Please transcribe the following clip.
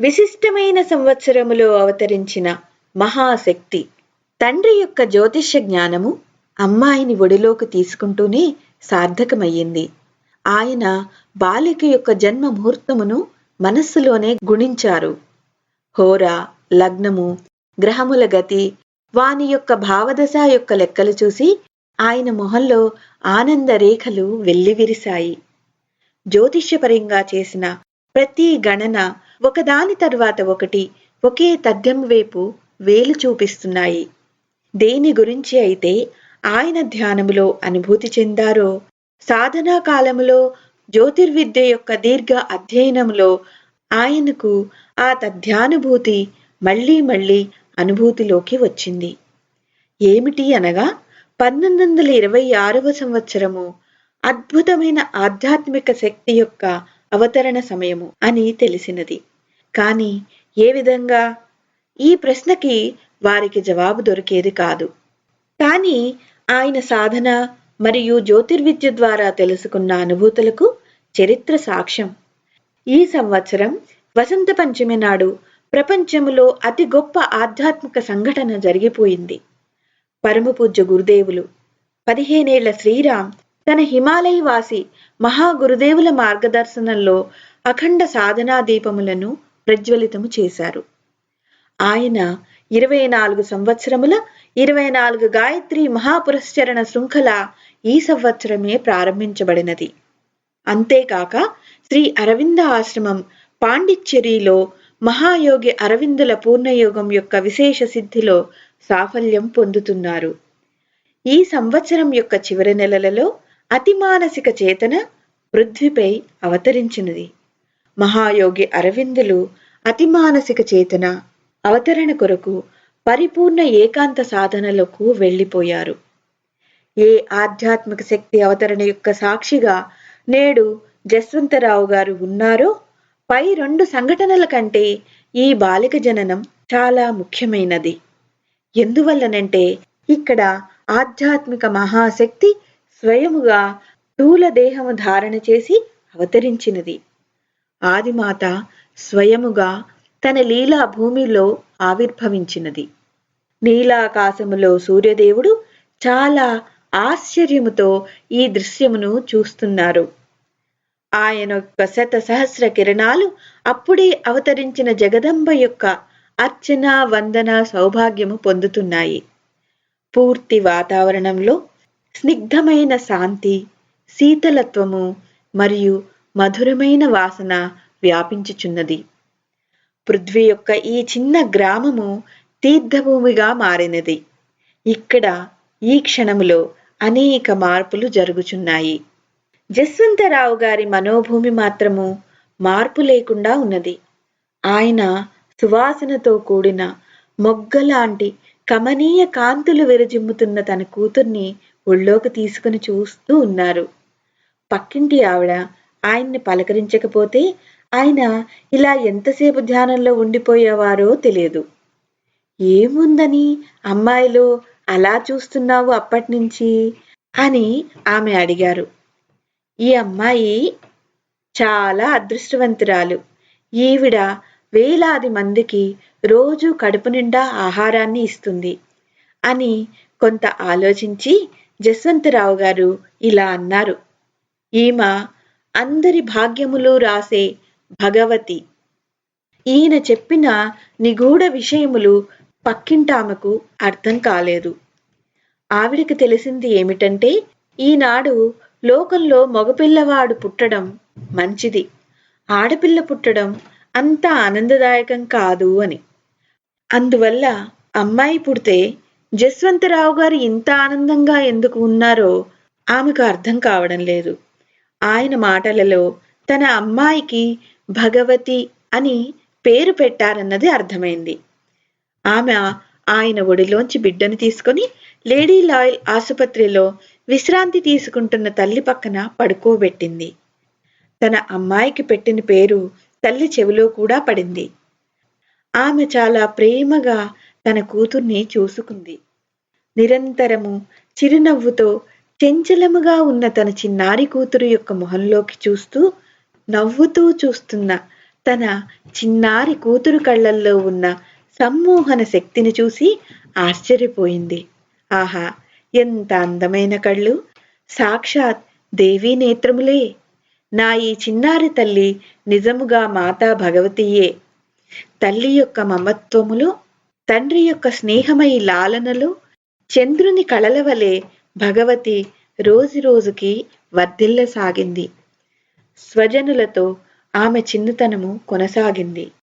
విశిష్టమైన సంవత్సరములో అవతరించిన మహాశక్తి. తండ్రి యొక్క జ్యోతిష్య జ్ఞానము అమ్మాయిని ఒడిలోకి తీసుకుంటూనే సార్థకమయ్యింది. ఆయన బాలిక యొక్క జన్మ ముహూర్తమును మనస్సులోనే గుణించారు. హోర లగ్నము గ్రహముల గతి వాని యొక్క భావదశ యొక్క లెక్కలు చూసి ఆయన మొహంలో ఆనంద రేఖలు వెల్లివిరిశాయి. జ్యోతిష్యపరంగా చేసిన ప్రతి గణన ఒకదాని తరువాత ఒకటి ఒకే తథ్యం వైపు వేలు చూపిస్తున్నాయి. దేని గురించి అయితే ఆయన ధ్యానములో అనుభూతి చెందారో సాధనా కాలములో జ్యోతిర్విద్య యొక్క దీర్ఘ అధ్యయనములో ఆయనకు ఆ తథ్యానుభూతి మళ్ళీ మళ్ళీ అనుభూతిలోకి వచ్చింది. ఏమిటి అనగా పంతొమ్మిది వందల ఇరవై ఆరవ సంవత్సరము అద్భుతమైన ఆధ్యాత్మిక శక్తి యొక్క అవతరణ సమయము అని తెలిసినది. కానీ ఏ విధంగా? ఈ ప్రశ్నకి వారికి జవాబు దొరికేది కాదు. కానీ ఆయన సాధన మరియు జ్యోతిర్విద్య ద్వారా తెలుసుకున్న అనుభూతులకు చరిత్ర సాక్ష్యం. ఈ సంవత్సరం వసంత పంచమి నాడు ప్రపంచములో అతి గొప్ప ఆధ్యాత్మిక సంఘటన జరిగిపోయింది. పరమపూజ్య గురుదేవులు పదిహేనేళ్ళ శ్రీరామ్ తన హిమాలయ వాసి మహాగురుదేవుల మార్గదర్శనంలో అఖండ సాధనా దీపములను ప్రజ్వలితము చేశారు. ఆయన ఇరవై నాలుగు సంవత్సరముల ఇరవై నాలుగు గాయత్రి మహాపురశ్చరణ శృంఖల ఈ సంవత్సరమే ప్రారంభించబడినది. అంతేకాక శ్రీ అరవింద ఆశ్రమం పాండిచ్చేరిలో మహాయోగి అరవిందుల పూర్ణయోగం యొక్క విశేష సిద్ధిలో సాఫల్యం పొందుతున్నారు. ఈ సంవత్సరం యొక్క చివరి నెలలలో అతి మానసిక చేతన పృథ్వీపై అవతరించినది. మహాయోగి అరవిందులు అతి మానసిక చేతన అవతరణ కొరకు పరిపూర్ణ ఏకాంత సాధనలకు వెళ్ళిపోయారు. ఏ ఆధ్యాత్మిక శక్తి అవతరణ యొక్క సాక్షిగా నేడు జస్వంతరావు గారు ఉన్నారో పై రెండు సంఘటనల కంటే ఈ బాలిక జననం చాలా ముఖ్యమైనది. ఎందువల్లనంటే ఇక్కడ ఆధ్యాత్మిక మహాశక్తి స్వయముగా స్థూల దేహము ధారణ చేసి అవతరించినది. ఆదిమాత స్వయముగా తన లీలా భూమిలో ఆవిర్భవించినది. నీలాకాశములో సూర్యదేవుడు చాలా ఆశ్చర్యముతో ఈ దృశ్యమును చూస్తున్నారు. ఆయన యొక్క శత సహస్ర కిరణాలు అప్పుడే అవతరించిన జగదంబ యొక్క అర్చన వందన సౌభాగ్యము పొందుతున్నాయి. పూర్తి వాతావరణంలో స్నిగ్ధమైన శాంతి శీతలత్వము మరియు మధురమైన వాసన వ్యాపించుచున్నది. పృథ్వీ యొక్క ఈ చిన్న గ్రామము తీర్థభూమిగా మారినది. ఇక్కడ ఈ క్షణములో అనేక మార్పులు జరుగుచున్నాయి. జస్వంతరావు గారి మనోభూమి మాత్రము మార్పు లేకుండా ఉన్నది. ఆయన సువాసనతో కూడిన మొగ్గలాంటి కమనీయ కాంతులు విరజిమ్ముతున్న తన కూతుర్ని ఒళ్ళోకి తీసుకుని చూస్తూ ఉన్నారు. పక్కింటి ఆవిడ ఆయన్ని పలకరించకపోతే ఆయన ఇలా ఎంతసేపు ధ్యానంలో ఉండిపోయేవారో తెలియదు. ఏముందని అమ్మాయిలో అలా చూస్తున్నావు అప్పటినుంచి? అని ఆమె అడిగారు. ఈ అమ్మాయి చాలా అదృష్టవంతురాలు. ఈవిడ వేలాది మందికి రోజు కడుపు నిండా ఆహారాన్ని ఇస్తుంది అని కొంత ఆలోచించి జస్వంతరావు గారు ఇలా అన్నారు. ఈమె అందరి భాగ్యములు రాసే భగవతి. ఈయన చెప్పిన నిగూఢ విషయములు పక్కింటామెకు అర్థం కాలేదు. ఆవిడకి తెలిసింది ఏమిటంటే ఈనాడు లోకంలో మగపిల్లవాడు పుట్టడం మంచిది. ఆడపిల్ల పుట్టడం అంత ఆనందదాయకం కాదు అని. అందువల్ల అమ్మాయి పుడితే జస్వంతరావు గారు ఇంత ఆనందంగా ఎందుకు ఉన్నారో ఆమెకు అర్థం కావడం లేదు. ఆయన మాటలలో తన అమ్మాయికి భగవతి అని పేరు పెట్టారన్నది అర్థమైంది. ఆమె ఆయన ఒడిలోంచి బిడ్డను తీసుకొని లేడీ లాయల్ ఆసుపత్రిలో విశ్రాంతి తీసుకుంటున్న తల్లి పక్కన పడుకోబెట్టింది. తన అమ్మాయికి పెట్టిన పేరు తల్లి చెవిలో కూడా పడింది. ఆమె చాలా ప్రేమగా తన కూతుర్ని చూసుకుంది. నిరంతరము చిరునవ్వుతో చెంచలముగా ఉన్న తన చిన్నారి కూతురు యొక్క మొహంలోకి చూస్తూ నవ్వుతూ చూస్తున్న తన చిన్నారి కూతురు కళ్ళల్లో ఉన్న సమ్మోహన శక్తిని చూసి ఆశ్చర్యపోయింది. ఆహా ఎంత అందమైన కళ్ళు! సాక్షాత్ దేవీ నేత్రములే. నా ఈ చిన్నారి తల్లి నిజముగా మాతా భగవతియే. తల్లి యొక్క మమత్వములో తండ్రి యొక్క స్నేహమై లాలనలో చంద్రుని కళల వలె భగవతి రోజురోజుకి వర్ధిల్లసాగింది. స్వజనులతో ఆమె చిన్నతనము కొనసాగింది.